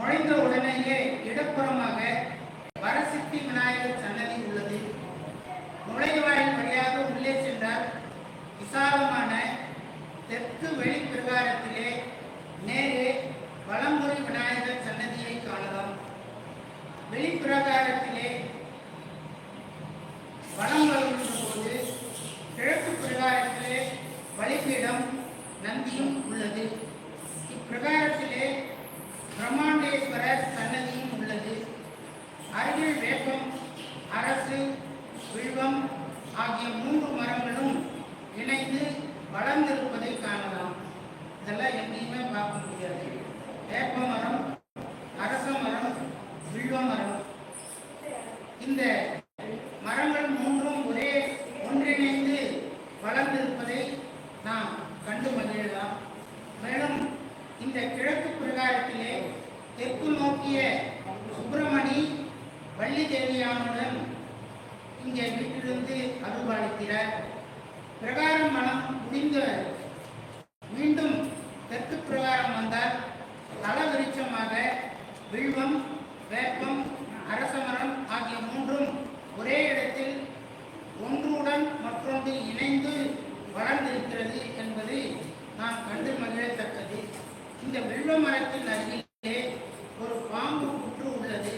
நுழைந்த உடனேயே இடப்புறமாக வரசித்தி விநாயகர் சன்னதி உள்ளது. நுழைவாயில் வழியாக உள்ளே சென்றால் விசாலமான தெற்கு வெளிப்பிரகாரத்திலே நேரே வலம்புரி விநாயகர் சன்னதியை காணலாம். வெளிப்பிரகாரத்திலே வலம் வரும் போது கிழக்கு பிரகாரத்திலே பலிபீடம் நந்தியும் உள்ளது இப்பிரகாரத்திலே பிரம்மாண்டேஸ்வரர் சன்னதியும் உள்ளது அருகில் வேப்பம் அரசு வில்வம் ஆகிய மூன்று மரங்களும் இணைந்து வளர்ந்திருப்பதை காணலாம் இதெல்லாம் எங்கேயுமே பார்க்க முடியாது. வேப்ப மரம் அரச மரம் வில்வ மரம். இந்த மரங்கள் மூன்றும் ஒரே ஒன்றிணைந்து வளர்ந்திருப்பதை நாம் கண்டு மகிழலாம். மேலும் இந்த கிழக்கு பிரகாரத்திலே தெற்கு நோக்கிய சுப்பிரமணி வள்ளி தேவியானுடன் இங்கே வீட்டிலிருந்து அருள்பாலிக்கிறார். பிரகாரம் மனம் முடிந்த தெற்கு வந்தால் தல விருட்சமாக வில்வம் வேப்பம் அரசமரம் ஆகிய மூன்றும் ஒரே இடத்தில் ஒன்றுடன் மற்றொன்று இணைந்து வளர்ந்திருக்கிறது என்பது நாம் கண்டு மகிழத்தக்கது. இந்த வில்வ மரத்தின் அருகிலே ஒரு பாம்பு புற்று உள்ளது.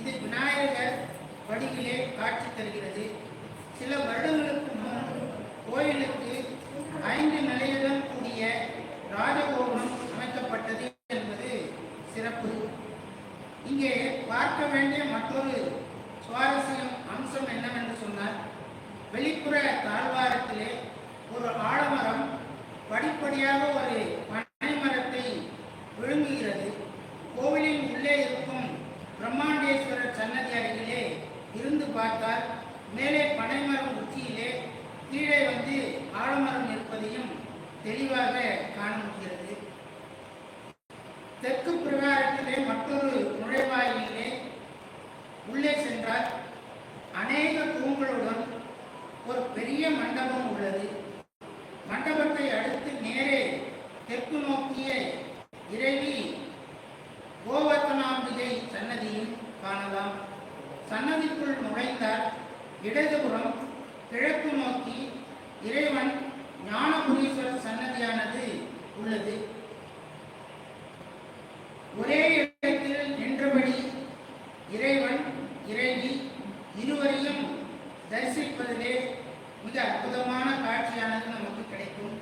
இது விநாயகர் வடிவிலே காட்சி தருகிறது. சில வருடங்களுக்கு முன் கோயிலுக்கு ஐந்து நிலையுடன் கூடிய ராஜகோபுரம் இங்கே பார்க்க வேண்டிய மற்றொரு சுவாரஸ்யம் அம்சம் என்னவென்று சொன்னால் வெளிப்புற தாழ்வாரத்திலே ஒரு ஆலமரம் படிப்படியாக ஒரு பனைமரத்தை விழுங்குகிறது. கோவிலின் உள்ளே இருக்கும் பிரம்மாண்டேஸ்வரர் சன்னதி அருகிலே இருந்து பார்த்தால் மேலே பனைமரம் உச்சியிலே கீழே வந்து ஆலமரம் இருப்பதையும் தெளிவாக காண முடிகிறது. தெற்கு பிரகாரத்திலே மற்றொரு நுழைவாயிலே என்றால் அநேக தூண்களுடன் ஒரு பெரிய மண்டபம் உள்ளது. மண்டபத்தை அடுத்து நேரே தெற்கு நோக்கிய இறைவி கோவர்த்தனாம்பிகை சன்னதியும் காணலாம். சன்னதிக்குள் நுழைந்தால் இடதுபுறம் கிழக்கு நோக்கி இறைவன் ஞானபுரீஸ்வரர் சன்னதியானது உள்ளது ஒரே இடத்தில் நின்றபடி இறைவன் இறைவி இருவரையும் தரிசிப்பதிலே மிக அற்புதமான காட்சியானது நமக்கு கிடைக்கும்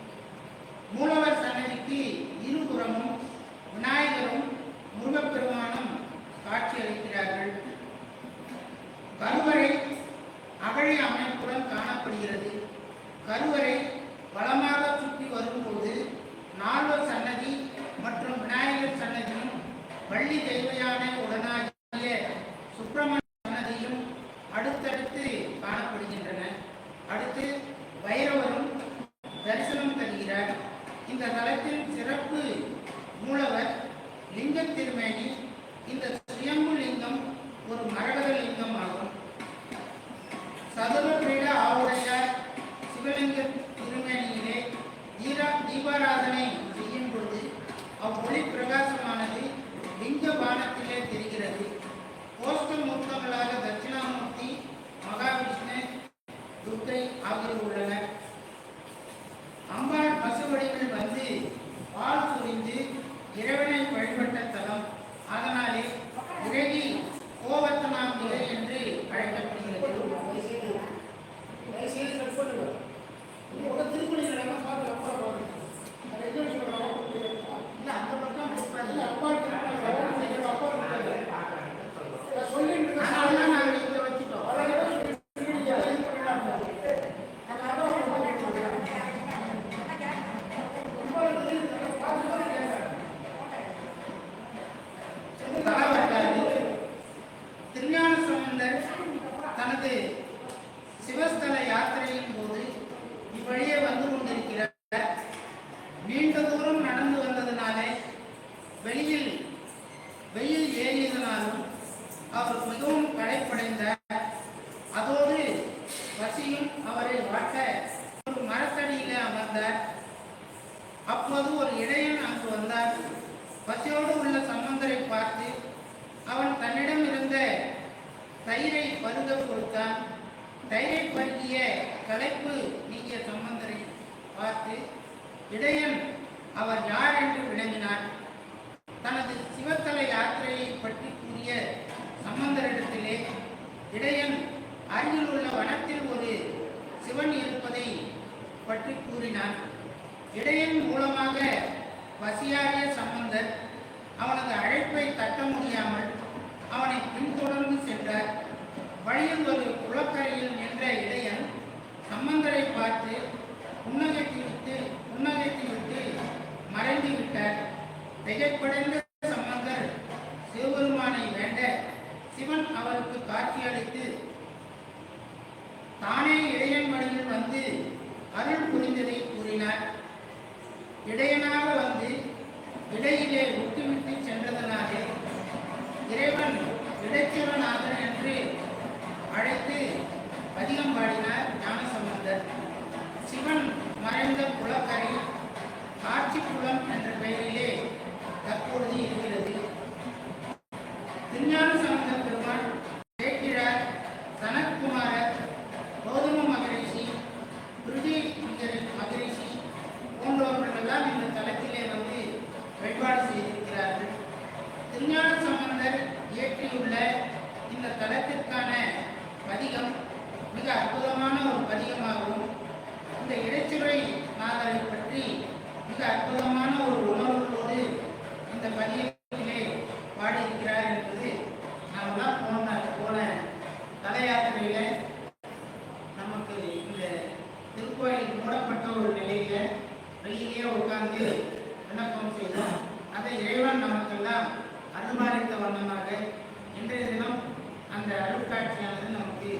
மூலவர் சன்னதிக்கு இருபுறமும் விநாயகரும் முருகப்பெருமானும் லிங்க இந்த சுயம்பு லிங்கம் ஒரு மரகத லிங்கம் ஆகும் சதுர பீட ஆவுடையார் சிவலிங்க திருமணியிலே தீரா தீபாராதனை செய்யும் பொழுது அவ்வொளி பிரகாசமானது லிங்க பானத்திலே தெரிகிறது. கோஷ்ட மூர்த்தங்களாக தட்சிணாமூர்த்தி மகாவிஷ்ணு துர்கை ஆகியோர் உள்ளனர். அம்பாள் பசுவடிகள் வந்து பால் சுரிந்து இறைவனை வழிபட்ட தலம் அதனாலே திருஞான சம்பந்தர் தனது சிவஸ்தல யாத்திரையின் போது இவ்வழியே வந்து கொண்டிருக்கிறார். நீண்ட தூரம் நடந்து வந்ததினாலே வெளியில் வெயில் ஏறியதனாலும் அவர் மிகவும் களைப்படைந்தார் அதோடு பசியும் அவரை வாட்ட ஒரு மரத்தடியிலே அமர்ந்தார் அப்போது ஒரு இடையன் அங்கு வந்தார் பசியோடு உள்ள சம்பந்தரை பார்த்து அவன் தன்னிடம் இருந்த தயிரை பருக கொடுத்தான் தயிரை பருகிய களைப்பு நீக்கிய சம்பந்தரை பார்த்து இடையன் அவர் யார் என்று விளங்கினார் தனது சிவத்தல யாத்திரையை பற்றி கூறிய சம்பந்தரிடத்திலே இடையன் அருகில் உள்ள வனத்தில் ஒரு சிவன் இருப்பதை பற்றி கூறினான் இடையன் மூலமாக வசியாகிய சம்பந்தர் அவனது அழைப்பை தட்ட முடியாமல் அவனை பின்தொடர்ந்து சென்றார் வழியில் ஒரு குளக்கரையில் நின்ற இடையன் சம்பந்தரை பார்த்து புன்னகைத்து விட்டு புன்னகைத்து விட்டு மறைந்து விட்டார். திகைப்படைந்த சம்பந்தர் சிவபெருமானை வேண்ட சிவன் அவருக்கு காட்சியளித்து தானே இடையன் மடியில் வந்து அருள் புரிந்ததை கூறினார். இடையனாக வந்து இடையிலே விட்டுவிட்டு சென்றதனாலே இறைவன் இடைச்சவநாதன் என்று அழைத்து அதிகம் பாடினார் ஞானசம்பந்தர். சிவன் மறைந்த குளக்கரை குளம் என்ற பெயரிலே தற்பொழுது இருக்கிறது. வெளியே உட்கார்ந்து விண்ணப்பம் செய்தோம். அதை இறைவன் நமக்கெல்லாம் அருள்பாலித்த வண்ணமாக இன்றைய தினம் அந்த அருட்காட்சியானது நமக்கு